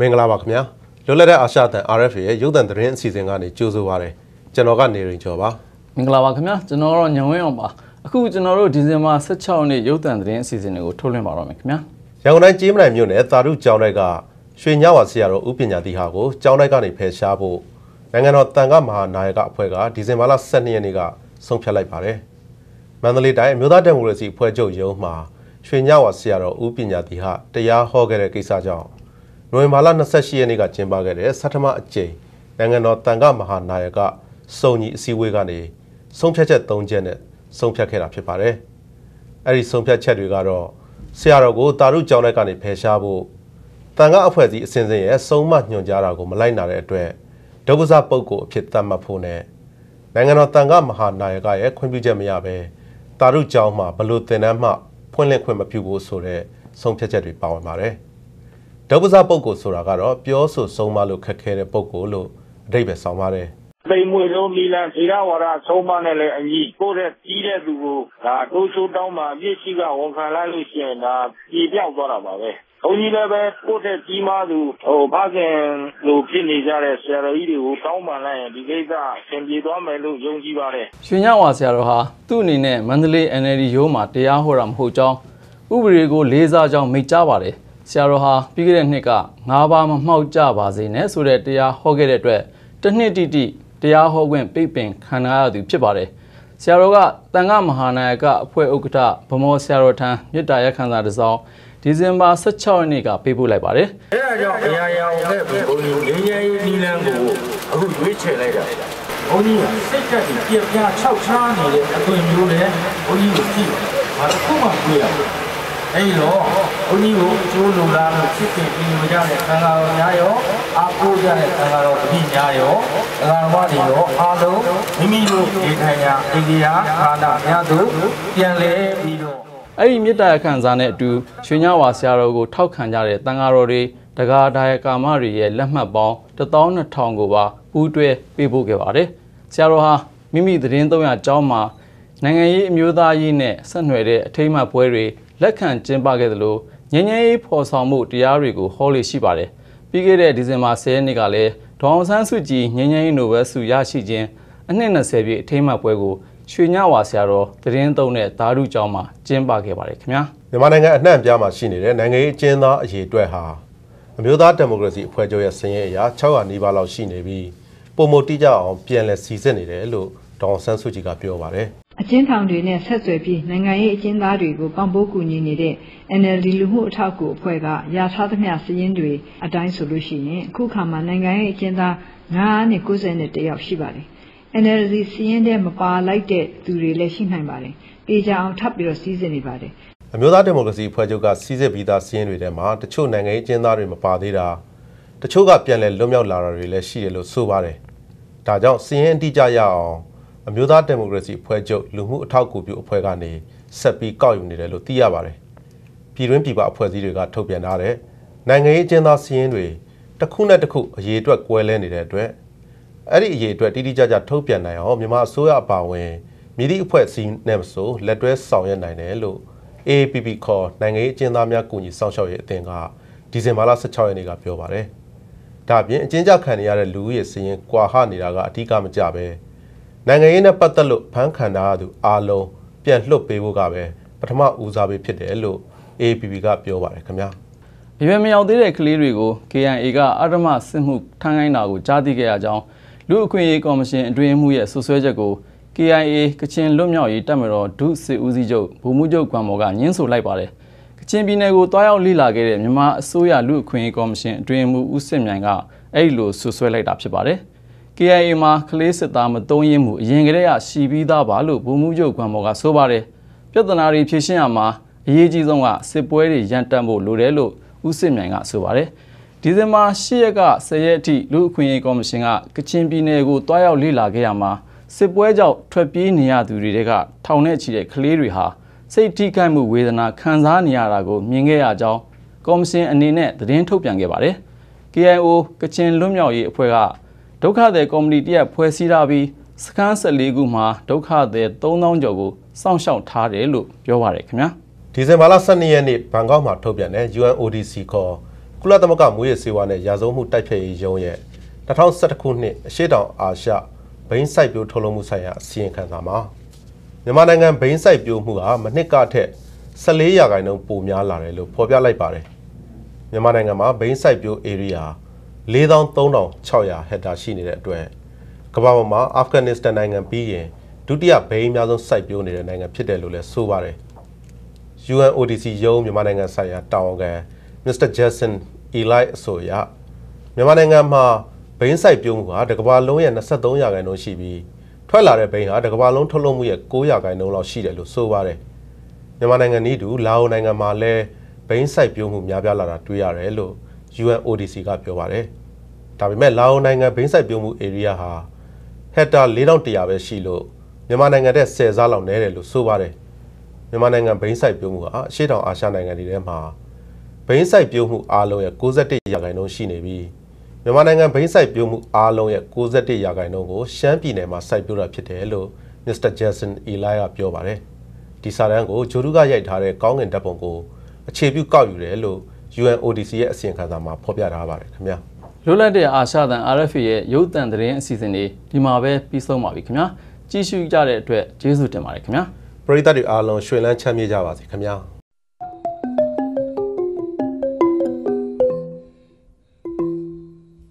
မင်္ဂလာပါခင်ဗျာလွတ်လပ်တဲ့အာရှတန် RFA ရဲ့ရုပ်သံသတင်းအစီအစဉ်ကနေကြိုဆိုပါရစေကျွန်တော်ကနေရင်ကျော်ပါမင်္ဂလာပါခင်ဗျာကျွန်တော်တော့ညံဝင်းအောင်ပါအခုကျွန်တော်တို့ဒီဇင်ဘာ16ရက်နေ့ရုပ်သံသတင်းအစီအစဉ်တွေကိုထုတ်လွှင့်ပါတော့မယ်ခင်ဗျာရန်ကုန်တိုင်းကြေးမနိုင်မြို့နယ်တာရုကျောင်းတိုက်ကရွှေညဝါဆရာတော်ဥပညာတိဟာကိုကျောင်းတိုက်ကနေဖယ်ရှားဖို့နိုင်ငံတော်တန်ခါမဟာနာယကအဖွဲ့ကဒီဇင်ဘာလ12ရက်နေ့ကဆုံးဖြတ်လိုက်ပါတယ်မန္တလေးတိုင်းအမျိုးသားဒီမိုကရေစီအဖွဲ့ချုပ်ရုံးမှရွှေညဝါဆရာတော်ဥပညာတိဟာတရားဟောခဲ့တဲ့ကိစ္စကြောင့် နိုဝင်ဘာလ28ရက်နေ့ကကျင်းပခဲ့တဲ့ဆဋ္ဌမအကြိမ်နိုင်ငံတော်တန်ခါမဟာနာယကစုံညီအစည်းအဝေးကနေဆုံးဖြတ်ချက်၃ချက်နဲ့ဆုံးဖြတ်ခဲ့တာဖြစ်ပါတယ်။အဲဒီဆုံးဖြတ်ချက်တွေကတော့ဆရာတော်ကိုတာရုကျောင်းလိုက်ကနေဖယ်ရှားဖို့တန်ခါအဖွဲ့အစည်းအစဉ်စဉ်ရဲ့ဆုံးမညွှန်ကြားတာကိုမလိုက်နာတဲ့အတွက်ဒုက္ခစပုဂ္ဂိုလ်အဖြစ်သတ်မှတ်ဖို့နဲ့နိုင်ငံတော်တန်ခါမဟာနာယကရဲ့ခွင့်ပြုချက်မရဘဲတာရုကျောင်းမှာဘလို့တင်တန်းမှဖွင့်လှစ်ခွင့်မပြုဖို့ဆိုတဲ့ဆုံးဖြတ်ချက်တွေပါဝင်ပါတယ်။ ဒုက္ခစပုဂ္ဂိုလ်ဆိုတာကတော့ပြောဆိုဆုံးမလို့ခက်ခဲတဲ့ပုဂ္ဂိုလ်လို့အဓိပ္ပာယ်ဆောင်ပါတယ်သိမ်မွေလုံးနီလန်ဇေရဝါဒဆုံးမနဲ့လည်းအညီကိုယ့်ရဲ့ကြီးတဲ့သူကိုဒါတိုးချိုးတောင်းမှအပြစ်ရှိကဝန်ခံလိုက်လို့ရှိရင်ဒါပြေပြောက်သွားတာပါပဲ။ဘုန်းကြီးလည်းပဲကိုယ့်တဲ့ကြီးမားသူဟိုဖခင်လိုဖြစ်နေကြတဲ့ဆရာတော်ကြီးတွေကိုတောင်းပန်လိုက်ရင်ဒီကိစ္စအဆင်ပြေသွားမယ်လို့ယုံကြည်ပါတယ်။ရွှေညဝါဆရာတော်ဟာသူ့အနေနဲ့မန္တလေး NLD ရိုးမှာတရားဟောတာမဟုတ်ကြောင်းဥပဒေကိုလေးစားကြောင်းမိတ်ကြားပါတယ်။ ဆရာတော်ဟာပြီးခဲ့တဲ့နှစ်ကငါးပါးမမှောက်ကြပါစေနဲ့ဆိုတဲ့တရားဟောခဲ့တဲ့အတွက်တစ်နှစ်တိတိတရားဟောခွင့်ပိတ်ပင်ခံရသူဖြစ်ပါတယ်ဆရာတော်ကတန်ခမဟာနာယကအဖွဲ့ဥက္ကဋ္ဌဗမောဆရာတော်ထံမြစ်တာရက်ခံစာတစ်စောင်းဒီဇင်ဘာ16ရက်နေ့ကပေးပို့လိုက်ပါတယ်။အဲဒါကြောင့်အရာရာကိုလည်းဘုန်းကြီးငင်းငယ်ရေးနီလန်းကိုအခုရွေးချယ်လိုက်တာ။ဘုန်းကြီးကစိတ်ဓာတ်ကြီးပြပြ၆ချားနေတဲ့အသွင်မျိုးနဲ့ဘုန်းကြီးကိုကြည့်။ဘာတစ်ခုမှတွေ့ရတယ် အဲဒီတော့ဘုန်းကြီးကိုအကျိုးလိုလားလို့ချစ်ခင်ပြီးကြတဲ့သံဃာတော်များရောအားကိုးကြတဲ့သံဃာတော်တပည့်များရောသံဃာတော်တွေရောအားလုံးမိမိတို့ဒီထိုင်ရာအိဒီယာဌာနများသို့ပြန်လဲပြီးတော့အဲ့ဒီမေတ္တာခံစားနဲ့အတူရွှေညဝါဆရာတော်ကိုထောက်ခံကြတဲ့တန်ဃာတော်တွေတက္ကဒါယကာမတွေရဲ့လက်မှတ်ပေါင်း12000ကိုပါပူးတွဲပေးပို့ခဲ့ပါတယ်။ဆရာတော်ဟာမိမိသတင်း300ကျောင်းမှာနိုင်ငံရေးအမျိုးသားရေးနဲ့ဆက်နွယ်တဲ့အထိမ်းအမှတ်ပွဲတွေ လက်ခံကျင်းပခဲ့သလိုငញ្ញရေးဖော်ဆောင်မှုတရားတွေကိုဟောလေရှိပါတယ်။ပြီးခဲ့တဲ့ဒီဇင်ဘာ10ရက်နေ့ကလည်းဒေါအောင်ဆန်းစုကြည်ငញ្ញရေးနိုဘယ်ဆုရရှိခြင်းအနှစ်20ပြည့်အထိမ်းအမှတ်ပွဲကိုရွှေညဝါဆရာတော်တရင်သုံးတဲ့ဓာတုကျောင်းမှာကျင်းပခဲ့ပါတယ်ခင်ဗျာမြန်မာနိုင်ငံအနှံ့ပြားမှာရှိနေတဲ့နိုင်ငံရေးအကျဉ်းသားအရေးအတွက်ဟာအမျိုးသားဒီမိုကရေစီအဖွဲ့ချုပ်ရဲ့စည်ရင်အရာ600နီးပါးလောက်ရှိနေပြီးပုံမတိကြအောင်ပြန်လည်စီစစ်နေတယ်လို့ဒေါအောင်ဆန်းစုကြည်ကပြောပါတယ် အကျဉ်းထောင်တွေနဲ့ဆက်သွယ်ပြီးနိုင်ငံရေးအကျဉ်းသားတွေကိုပံ့ပိုးကူညီနေတဲ့ NLD လူမှုအထောက်အကူအဖွဲ့ကရထားသမျှစည်ရင်းတွေအတိုင်းဆိုလို့ရှိရင်အခုခါမှာနိုင်ငံရေးအကျဉ်းသား991ယောက်ရှိပါတယ်။ NLD စည်ရင်းတဲ့မပါလိုက်တဲ့သူတွေလည်းရှိနိုင်ပါတယ်။အေဂျာအောင်ထပ်ပြီးတော့စီးစစ်နေပါတယ်။အမျိုးသားဒီမိုကရေစီအဖွဲ့ချုပ်ကစီးစစ်ပြီးသားစည်ရင်းတွေထဲမှာတချို့နိုင်ငံရေးအကျဉ်းသားတွေမပါသေးတာတချို့ကပြန်လည်လွတ်မြောက်လာတာတွေလည်းရှိတယ်လို့ဆိုပါတယ်။ဒါကြောင့်စည်ရင်းအတိအကျရအောင် အမျိုးသားဒီမိုကရေစီအဖွဲ့ချုပ်လူမှုအထောက်အကူပြုအဖွဲ့ကနေဆက်ပြီးကောက်ယူနေတယ်လို့သိရပါတယ်။ပြည်တွင်းပြည်ပအဖွဲ့အစည်းတွေကထုတ်ပြန်ထားတဲ့နိုင်ငံရေးအကျဉ်းသားစီးရင်တွေတစ်ခုနဲ့တစ်ခုအရေးအတွက်ကွဲလဲနေတဲ့အတွက်အဲ့ဒီအရေးအတွက်တိတိကျကျထုတ်ပြန်နိုင်အောင်မြန်မာအစိုးရအပါအဝင်မြည်သည့်အဖွဲ့အစည်းနဲ့မဆိုလက်တွဲဆောင်ရွက်နိုင်တယ်လို့ AAPP ခေါ်နိုင်ငံရေးအကျဉ်းသားများကူညီဆောင်ရှောက်ရေးအသင်းကဒီဇင်ဘာလ16ရက်နေ့ကပြောပါတယ်။ဒါ့အပြင်အကျဉ်းချခံနေရတဲ့လူဦးရေစီရင်ကွာဟနေတာကအဓိကမကြပဲ။ နိုင်ငံရေးနဲ့ပတ်သက်လို့ဖမ်းခံထားရသူအားလုံးပြန်လွှတ်ပေးဖို့ကပဲပထမဦးစားပေးဖြစ်တယ်လို့ APP ကပြောပါတယ်ခင်ဗျာ။ရွေမရောက်သေးတဲ့ကလေးတွေကို KIA ကအဓမ္မစစ်မှုထမ်းခိုင်းတာကိုကြားသိခဲ့ရကြောင်းလူအခွင့်အရေးကော်မရှင်အတွင်းမှုရဲ့ဆွဆွဲချက်ကို KIA ကချင်လွတ်မြောက်ရေးတပ်မတော်ဒုစစ်ဦးစီးချုပ်ဗိုလ်မှူးချုပ်ကွမ်မော်ကညှင်းဆိုလိုက်ပါတယ်။ကချင်ပြည်နယ်ကိုတွားရောက်လေ့လာခဲ့တဲ့မြန်မာအစိုးရလူအခွင့်အရေးကော်မရှင်အတွင်းမှုဦးစစ်မြိုင်ကအဲ့ဒီလိုဆွဆွဲလိုက်တာဖြစ်ပါတယ်။ KIA မှာကလေးစစ်သားမတုံးရင်မှုအရင်ကတည်းကရှိပြီးသားပါလို့ဗိုလ်မှူးချုပ်ခွန်မော်ကဆိုပါတယ်ပြဿနာတွေဖြေရှင်းရမှာအရေးကြီးဆုံးကစစ်ပွဲတွေရန်တမ်းဖို့လိုတယ်လို့ဦးစစ်မြိုင်ကဆိုပါတယ်ဒီဇင်ဘာ10ရက်က10ရက်အထိလူအခွင့်အရေးကော်မရှင်ကကချင်ပြည်နယ်ကိုတွားရောက်လေ့လာခဲ့ရမှာစစ်ပွဲကြောင့်ထွက်ပြေးနေရသူတွေကထောင်ထဲချီတဲ့ကလေးတွေဟာစိတ်ထိခိုက်မှုဝေဒနာခံစားနေရတာကိုမြင်ခဲ့ရကြောင်းကော်မရှင်အနေနဲ့သတင်းထုတ်ပြန်ခဲ့ပါတယ် KIO ကချင်လွတ်မြောက်ရေးအဖွဲ့က ဒုက္ခသည်ကော်မတီတရက်ဖွဲ့စည်းထားပြီးစခန်း14ခုမှာဒုက္ခသည်3000ကျော်ကိုစောင့်ရှောက်ထားတယ်လို့ပြောပါရခင်ဗျာဒီဇင်ဘာလ12ရက်နေ့ဘန်ကောက်မှာထုတ်ပြန်တဲ့ UNODC ခေါ်ကုလသမဂ္ဂမွေးရစေဝါနဲ့ရာဇဝမှုတိုက်ဖျက်ရေးရုံးရဲ့2011ခုနှစ်အရှေ့တောင်အာရှဘိန်းစိုက်ပျိုးထုတ်လုပ်မှုဆိုင်ရာအစီရင်ခံစာမှာမြန်မာနိုင်ငံဘိန်းစိုက်ပျိုးမှုဟာမနှစ်ကထက်14ရာခိုင်နှုန်းပိုများလာတယ်လို့ဖော်ပြလိုက်ပါတယ်မြန်မာနိုင်ငံမှာဘိန်းစိုက်ပျိုး area 43,600ဟက်တာရှိနေတဲ့အတွက်ကမ္ဘာပေါ်မှာအာဖဂန်နစ္စတန်နိုင်ငံပြီးရင်ဒုတိယဘိန်းအများဆုံးစိုက်ပျိုးနေတဲ့နိုင်ငံဖြစ်တယ်လို့လည်းဆိုပါတယ် UNODC ရုံးမြန်မာနိုင်ငံဆိုင်ရာတာဝန်ခံ Mr. Jason Eli အဆိုအရမြန်မာနိုင်ငံမှာဘိန်းစိုက်ပျိုးမှုဟာတစ်ကမ္ဘာလုံးရဲ့23ရာခိုင်နှုန်းရှိပြီးထွက်လာတဲ့ဘိန်းဟာတစ်ကမ္ဘာလုံးထုတ်လုပ်မှုရဲ့9ရာခိုင်နှုန်းလောက်ရှိတယ်လို့ဆိုပါတယ်မြန်မာနိုင်ငံနည်းတူလာအိုနိုင်ငံမှာလည်းဘိန်းစိုက်ပျိုးမှုများပြားလာတာတွေ့ရတယ်လို့ UNODC ကပြောပါတယ် ဒါပေမဲ့လာအိုနိုင်ငံဘိန်းစိုက်ပျိုးမှု area ဟာဟက်တာ4100ပဲရှိလို့မြန်မာနိုင်ငံတဲ့10စားလောက်နည်းတယ်လို့ဆိုပါတယ်မြန်မာနိုင်ငံဘိန်းစိုက်ပျိုးမှုဟာအရှေ့တောင်အာရှနိုင်ငံတွေထဲမှာဘိန်းစိုက်ပျိုးမှုအားလုံးရဲ့61ရာခိုင်နှုန်းရှိနေပြီးမြန်မာနိုင်ငံဘိန်းစိုက်ပျိုးမှုအားလုံးရဲ့61ရာခိုင်နှုန်းကိုရှမ်းပြည်နယ်မှာစိုက်ပျိုးတာဖြစ်တယ်လို့ Mr. Jason Eli ကပြောပါတယ်ဒီစာတမ်းကိုဂျိုဒူကရိုက်ထားတဲ့ကောင်းကင်ဓာတ်ပုံကိုအခြေပြုကောက်ယူတယ်လို့ UNODC ရဲ့အစီရင်ခံစာမှာဖော်ပြထားပါတယ်ခင်ဗျာ လွတ်လပ်တဲ့အာရှသံ RFA ရဲ့ရုပ်သံသတင်းအစီအစဉ်တွေဒီမှာပဲပြီးဆုံးပါပြီခင်ဗျာကြည့်ရှုကြတဲ့အတွက်ကျေးဇူးတင်ပါတယ်ခင်ဗျာပရိသတ်တွေအားလုံးရွှင်လန်းချမ်းမြေ့ကြပါစေခင်ဗျာ